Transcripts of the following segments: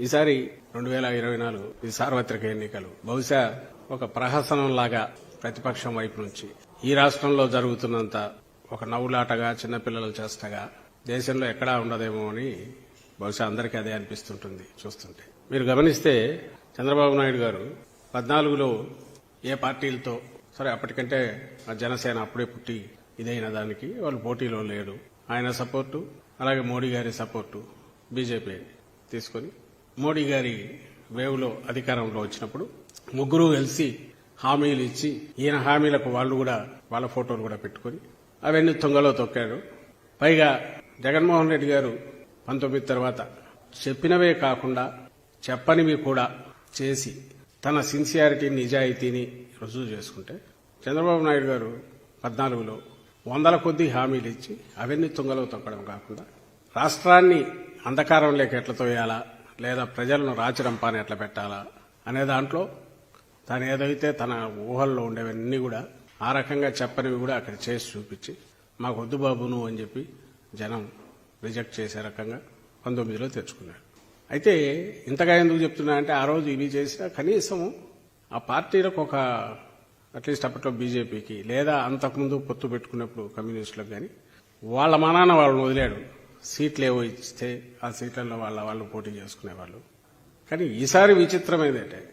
ఈసారి రెండు వేల ఇరవై నాలుగు ఇది సార్వత్రిక ఎన్నికలు. బహుశా ఒక ప్రహసనం లాగా ప్రతిపక్షం వైపు నుంచి ఈ రాష్ట్రంలో జరుగుతున్నంత ఒక నవ్వులాటగా చిన్నపిల్లలు చేస్తగా దేశంలో ఎక్కడా ఉండదేమో అని బహుశా అందరికీ అదే అనిపిస్తుంటుంది చూస్తుంటే. మీరు గమనిస్తే చంద్రబాబు నాయుడు గారు పద్నాలుగులో ఏ పార్టీలతో సరే అప్పటికంటే ఆ జనసేన అప్పుడే పుట్టి ఇదైన దానికి వాళ్ళు పోటీలో లేరు ఆయన సపోర్టు అలాగే మోడీ గారి సపోర్టు బీజేపీ తీసుకొని మోడీ గారి వేవ్లో అధికారంలో వచ్చినప్పుడు ముగ్గురు కలిసి హామీలు ఇచ్చి ఈయన హామీలకు వాళ్ళు కూడా వాళ్ళ ఫోటోలు కూడా పెట్టుకొని అవన్నీ తొంగలో తొక్కారు. పైగా జగన్మోహన్ రెడ్డి గారు పంతొమ్మిది తర్వాత చెప్పినవే కాకుండా చెప్పనివి కూడా చేసి తన సిన్సియారిటీ నిజాయితీని రుజువు చేసుకుంటే చంద్రబాబు నాయుడు గారు పద్నాలుగులో వందల కొద్ది హామీలు ఇచ్చి అవన్నీ తుంగలో తొక్కడం కాకుండా రాష్ట్రాన్ని అంధకారంలోకి ఎట్లా తోయాలా లేదా ప్రజలను రాచరంపాని ఎట్లా పెట్టాలా అనే దాంట్లో తను ఏదైతే తన ఊహల్లో ఉండేవన్నీ కూడా ఆ రకంగా చెప్పనివి కూడా అక్కడ చేసి చూపించి మాకు వద్దు బాబు నువ్వు అని చెప్పి జనం రిజెక్ట్ చేసే రకంగా పంతొమ్మిదిలో తెచ్చుకున్నాడు అయితే ఇంతగా ఎందుకు చెప్తున్నా అంటే ఆ రోజు ఇవి చేసినా కనీసం ఆ పార్టీలకు ఒక అట్లీస్ట్ అప్పట్లో బీజేపీకి లేదా అంతకుముందు పొత్తు పెట్టుకున్నప్పుడు కమ్యూనిస్టులకు కానీ వాళ్ళ మనాన వాళ్ళని వదిలాడు. సీట్లు ఏవో ఇస్తే ఆ సీట్లలో వాళ్ళ వాళ్ళు పోటీ చేసుకునేవాళ్ళు. కానీ ఈసారి విచిత్రం ఏంటంటే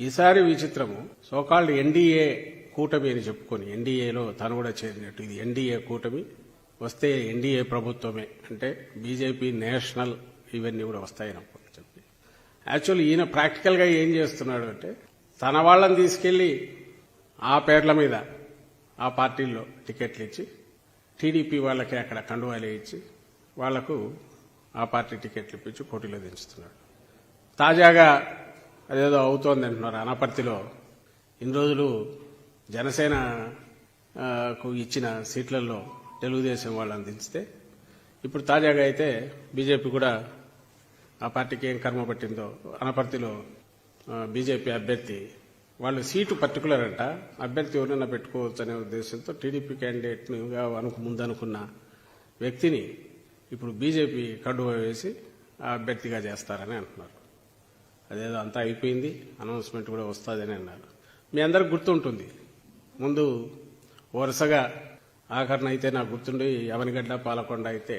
ఈసారి విచిత్రము. సోకాల్డ్ ఎన్డీఏ కూటమి అని చెప్పుకొని ఎన్డీఏలో తను కూడా చేరినట్టు. ఇది ఎన్డీఏ కూటమి. వస్తే ఎన్డీఏ ప్రభుత్వమే. అంటే బీజేపీ నేషనల్ ఇవన్నీ కూడా వస్తాయని చెప్పి. యాక్చువల్లీ ఈయన ప్రాక్టికల్గా ఏం చేస్తున్నాడు అంటే తన వాళ్ళని తీసుకెళ్ళి ఆ పేర్ల మీద ఆ పార్టీల్లో టికెట్లు ఇచ్చి టీడీపీ వాళ్ళకి అక్కడ కండువాలు ఇచ్చి వాళ్ళకు ఆ పార్టీ టికెట్లు ఇప్పించి పోటీలో దించుతున్నాడు. తాజాగా అదేదో అవుతోంది అంటున్నారు అనపర్తిలో. ఇన్ని రోజులు జనసేన కు ఇచ్చిన సీట్లలో తెలుగుదేశం వాళ్ళని దించితే ఇప్పుడు తాజాగా అయితే బీజేపీ కూడా ఆ పార్టీకి ఏం కర్మ పట్టిందో అనపర్తిలో బీజేపీ అభ్యర్థి వాళ్ళు సీటు పర్టికులర్ అంట అభ్యర్థి ఎవరైనా పెట్టుకోవచ్చు అనే ఉద్దేశంతో టీడీపీ క్యాండిడేట్గా అనుకు ముందనుకున్న వ్యక్తిని ఇప్పుడు బీజేపీ కండువా వేసి ఆ అభ్యర్థిగా చేస్తారని అంటున్నారు. అదేదో అంతా అయిపోయింది అనౌన్స్మెంట్ కూడా వస్తుందని అన్నారు. మీ అందరికి గుర్తుంటుంది. ముందు వరుసగా ఆఖరణ అయితే నాకు గుర్తుండి అవనిగడ్డ పాలకొండ అయితే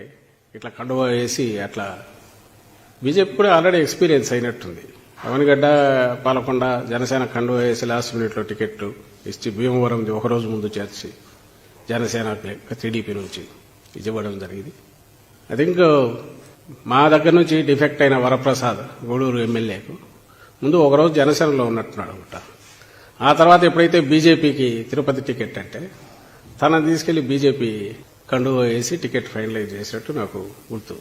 ఇట్లా కండువా వేసి అట్లా బీజేపీ కూడా ఆల్రెడీ ఎక్స్పీరియన్స్ అయినట్టుంది. అవనిగడ్డ పాలకొండ జనసేన కండువా వేసి లాస్ట్ మినిట్లో టికెట్ ఇచ్చి భీమవరం ఒకరోజు ముందు చేర్చి జనసేన టీడీపీ నుంచి ఇవ్వడం జరిగింది. ఐ థింక్ uh, మా దగ్గర నుంచి డిఫెక్ట్ అయిన వరప్రసాద్ గూడూరు ఎమ్మెల్యేకు ముందు ఒకరోజు జనసేనలో ఉన్నట్టున్నాడు అనమాట ఆ తర్వాత ఎప్పుడైతే బీజేపీకి తిరుపతి టికెట్ అంటే తనని తీసుకెళ్ళి బీజేపీ కండువా వేసి టికెట్ ఫైనలైజ్ చేసినట్టు నాకు గుర్తు.